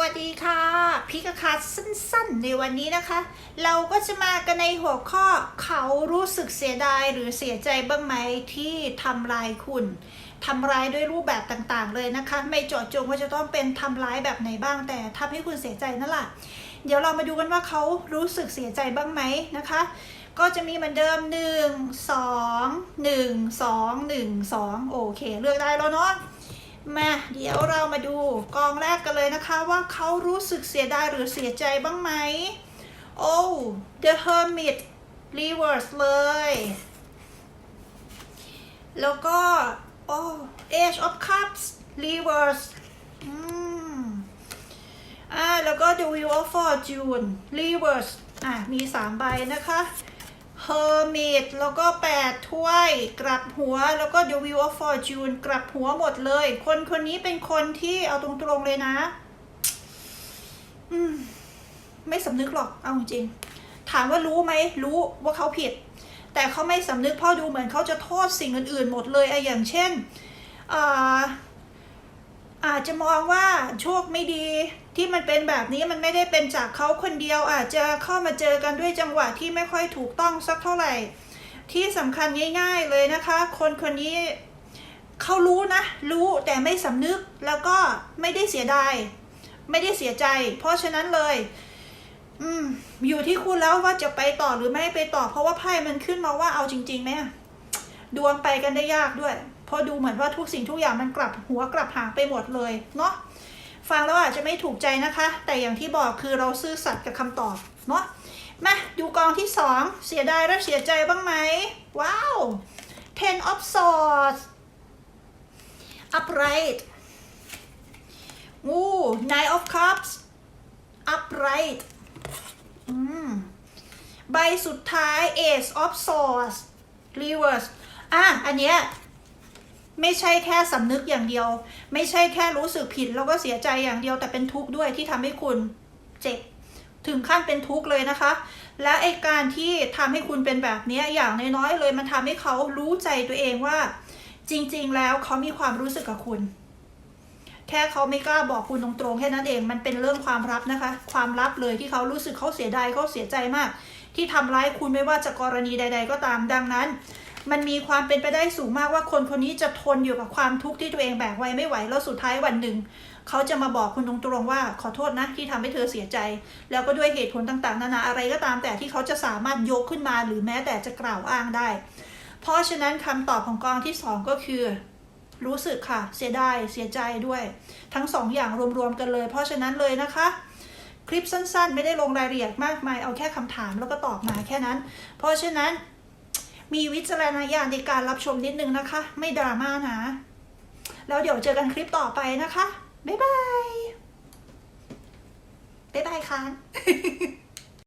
วัสดีค่ะพิกาคาสั้นๆ ในวันนี้นะคะ เราก็จะมากันในหัวข้อเขารู้สึกเสียดายหรือเสียใจบ้างไหมที่ทำร้ายคุณทำร้ายด้วยรูปแบบต่างๆ เลยนะคะ ไม่เจาะจงว่าจะต้องเป็นทำร้ายแบบไหนบ้างแต่ทำให้คุณเสียใจนั่นแหละเดี๋ยวเรามาดูกันว่าเขารู้สึกเสียใจบ้างไหมนะคะ ก็จะมีเหมือนเดิม 1 2 1 2 1 2 โอเค เลือกได้แล้วเนาะ มาเดี๋ยวเรามาดูกองแรกกันเลยนะคะ ว่าเขารู้สึกเสียดายหรือเสียใจบ้างไหมโอ้ The Hermit Reverse เลย แล้วก็ โอ้ Age of Cups Reverse อืมอ่าแล้วก็ The Wheel of Fortune Reverse อะมี 3 ใบนะคะ เฮอร์มิตแล้วก็ 8 ถ้วย กลับหัวแล้วก็ The Wheel of Fortune กลับหัวหมดเลย คนคนนี้เป็นคนที่เอาตรงๆเลยนะ อืม ไม่สำนึกหรอก เอาจริง ถามว่ารู้ไหม รู้ว่าเขาผิด แต่เขาไม่สำนึกเพราะดูเหมือนเขาจะโทษสิ่งอื่นๆหมดเลยอะอย่างเช่นอ่า อาจจะมองว่าโชคไม่ดีที่มันเป็นแบบนี้มันไม่ได้เป็นจากเขาคนเดียว อาจจะเข้ามาเจอกันด้วยจังหวะที่ไม่ค่อยถูกต้องสักเท่าไหร่ ที่สำคัญง่ายๆเลยนะคะ คนคนนี้เขารู้นะ รู้แต่ไม่สำนึกแล้วก็ไม่ได้เสียดายไม่ได้เสียใจ เพราะฉะนั้นเลย อืม อยู่ที่คุณแล้วว่าจะไปต่อหรือไม่ไปต่อ เพราะว่าไพ่มันขึ้นมาว่าเอาจริงๆไหม ดวงไปกันได้ยากด้วย เพราะดูเหมือนว่าทุกสิ่งทุกอย่างมันกลับหัวกลับหางไปหมดเลยเนาะฟังแล้วอาจจะไม่ถูกใจนะคะ แต่อย่างที่บอกคือเราซื่อสัตย์กับคำตอบเนาะมาดูกองที่สองเสียดายและเสียใจบ้างไหมว้าว ten of swords upright งู nine of cups upright ใบสุดท้าย ace of swords reverse อะอันเนี้ยไม่ใช่แค่สำนึกอย่างเดียว ไม่ใช่แค่รู้สึกผิดแล้วก็เสียใจอย่างเดียวแต่เป็นทุกข์ด้วยที่ทำให้คุณเจ็บถึงขั้นเป็นทุกข์เลยนะคะ และไอการที่ทำให้คุณเป็นแบบนี้อย่างน้อยๆเลยมันทำให้เขารู้ใจตัวเองว่า จริง ๆ แล้วเขามีความรู้สึกกับคุณ แค่เขาไม่กล้าบอกคุณตรงๆแค่นั้นเองมันเป็นเรื่องความลับนะคะ ความลับเลยที่เขารู้สึกเขาเสียดายเขาเสียใจมาก ที่ทำร้ายคุณไม่ว่าจะกรณีใด ๆ ก็ตามดังนั้น มันมีความเป็นไปได้สูงมากว่าคนคนนี้จะทนอยู่กับความทุกข์ที่ตัวเองแบกไว้ไม่ไหวแล้วสุดท้ายวันหนึ่งเขาจะมาบอกคุณตรงๆว่าขอโทษนะที่ทำให้เธอเสียใจ แล้วก็ด้วยเหตุผลต่างๆ นานาอะไรก็ตามแต่ที่เขาจะสามารถยกขึ้นมาหรือแม้แต่จะกล่าวอ้างได้ เพราะฉะนั้นคำตอบของกองที่สองก็คือ รู้สึกค่ะ เสียดายเสียใจด้วย ทั้งสองอย่างรวมๆกันเลย เพราะฉะนั้นเลยนะคะคลิปสั้นๆ ไม่ได้ลงรายละเอียดมากมาย เอาแค่คำถามแล้วก็ตอบมาแค่นั้น เพราะฉะนั้น มีวิจารณญาณในการรับชมนิดนึงนะคะ ไม่ดราม่านะ แล้วเดี๋ยวเจอกันคลิปต่อไปนะคะ บ๊ายบาย บ๊ายบายค่ะ